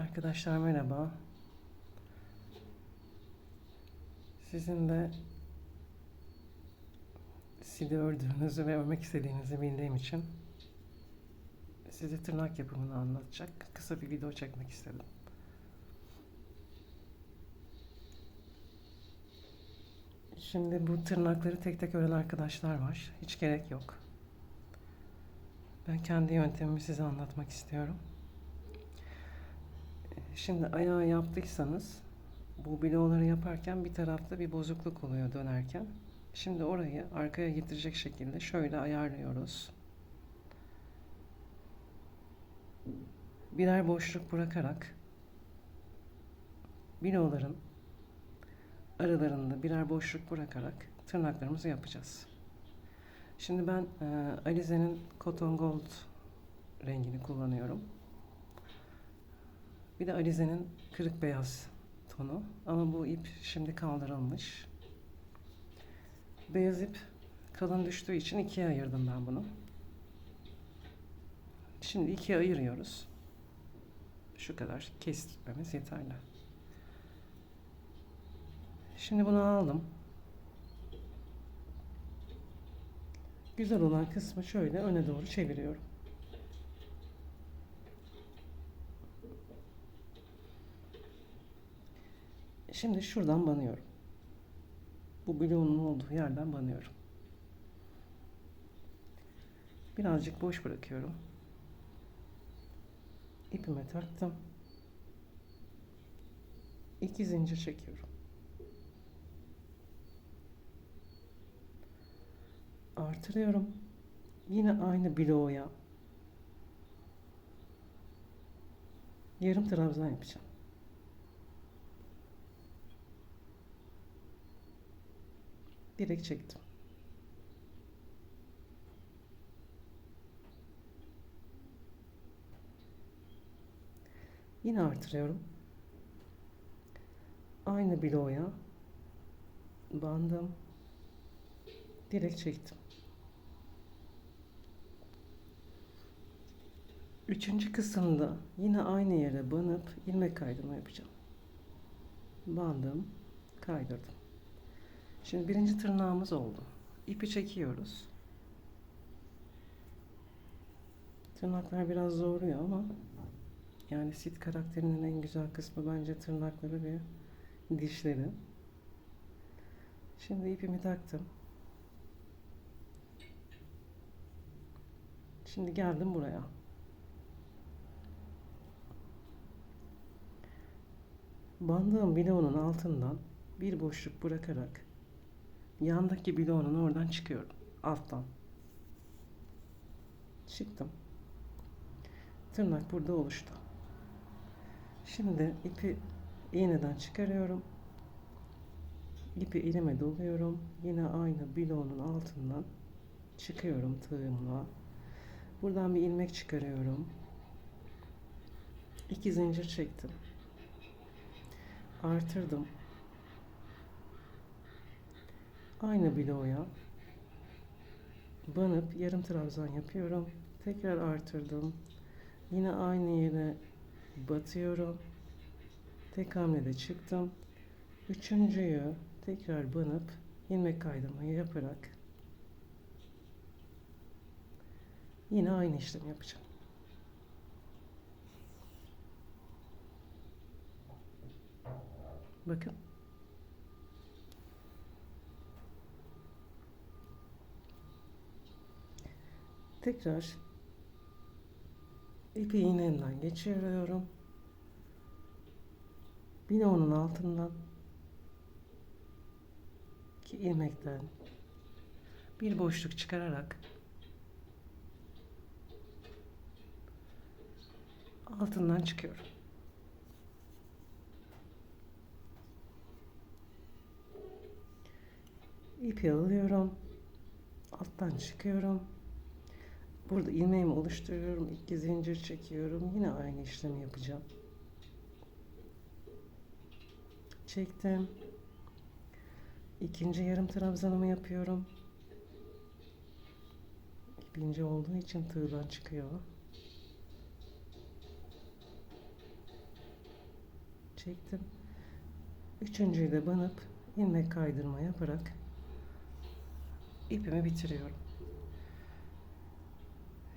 Arkadaşlar merhaba. Sizin de sili ördüğünüzü ve örmek istediğinizi bildiğim için size tırnak yapımını anlatacak kısa bir video çekmek istedim. Şimdi bu tırnakları tek tek ören arkadaşlar var. Hiç gerek yok. Ben kendi yöntemimi size anlatmak istiyorum. Şimdi ayağı yaptıysanız bu bloğları yaparken bir tarafta bir bozukluk oluyor dönerken. Şimdi orayı arkaya getirecek şekilde şöyle ayarlıyoruz. Birer boşluk bırakarak bloğların aralarında birer boşluk bırakarak tırnaklarımızı yapacağız. Şimdi ben e, Alize'nin Cotton Gold rengini kullanıyorum. Bir de Alize'nin kırık beyaz tonu. Ama bu ip şimdi kaldırılmış. Beyaz ip kalın düştüğü için ikiye ayırdım ben bunu. Şimdi ikiye ayırıyoruz. Şu kadar kestirmemiz yeterli. Şimdi bunu aldım. Güzel olan kısmı şöyle öne doğru çeviriyorum. Şimdi şuradan banıyorum. Bu bloğun olduğu yerden banıyorum. Birazcık boş bırakıyorum. İpime taktım. İki zincir çekiyorum. Artırıyorum. Yine aynı bloğa yarım trabzan yapacağım. Direkt çektim. Yine artırıyorum. Aynı bloğa bandım. Direkt çektim. Üçüncü kısımda yine aynı yere banıp ilmek kaydırma yapacağım. Bandım, kaydırdım. Şimdi birinci tırnağımız oldu. İpi çekiyoruz. Tırnaklar biraz zoruyor ama yani sit karakterinin en güzel kısmı bence tırnakları ve dişleri. Şimdi ipimi taktım. Şimdi geldim buraya. Bandığım bloğunun altından bir boşluk bırakarak yandaki bloğunun oradan çıkıyorum. Alttan. Çıktım. Tırnak burada oluştu. Şimdi ipi iğneden çıkarıyorum. İpi elime doluyorum. Yine aynı bloğunun altından çıkıyorum tığımla. Buradan bir ilmek çıkarıyorum. İki zincir çektim. Artırdım. Aynı bloğa banıp yarım trabzan yapıyorum. Tekrar artırdım. Yine aynı yere batıyorum. Tek hamlede çıktım. Üçüncüyü tekrar banıp ilmek kaydırmayı yaparak yine aynı işlemi yapacağım. Bakın. Tekrar ipi iğnemden geçiriyorum. Yine onun altından ki ilmekten bir boşluk çıkararak altından çıkıyorum. İpi alıyorum. Alttan çıkıyorum. Burada ilmeğimi oluşturuyorum. İki zincir çekiyorum. Yine aynı işlemi yapacağım. Çektim. İkinci yarım trabzanımı yapıyorum. İpince olduğu için tığdan çıkıyor. çektim. Üçüncüyü de banıp ilmek kaydırma yaparak ipimi bitiriyorum.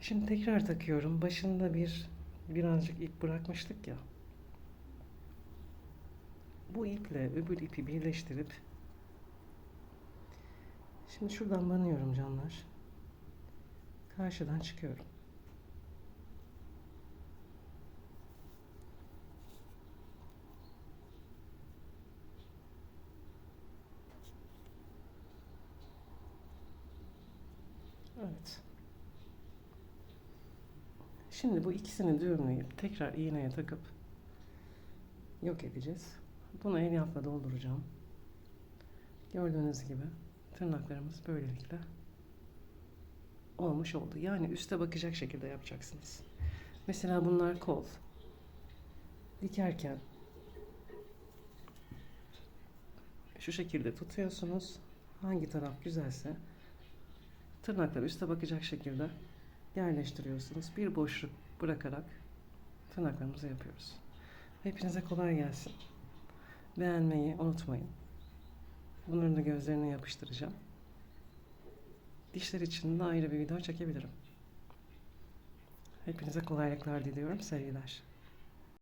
Şimdi tekrar takıyorum. Başında bir birazcık ip bırakmıştık ya. Bu iple öbür ipi birleştirip şimdi şuradan banıyorum canlar. Karşıdan çıkıyorum. Evet. Şimdi bu ikisini düğümleyip tekrar iğneye takıp yok edeceğiz. Bunu elyafla dolduracağım. Gördüğünüz gibi tırnaklarımız böylelikle olmuş oldu. Yani üste bakacak şekilde yapacaksınız. Mesela bunlar kol. Dikerken şu şekilde tutuyorsunuz. Hangi taraf güzelse tırnakları üste bakacak şekilde yerleştiriyorsunuz. Bir boşluk bırakarak tırnaklarımızı yapıyoruz. Hepinize kolay gelsin. Beğenmeyi unutmayın. Bunların da gözlerine yapıştıracağım. Dişler için de ayrı bir video çekebilirim. Hepinize kolaylıklar diliyorum. Sevgiler.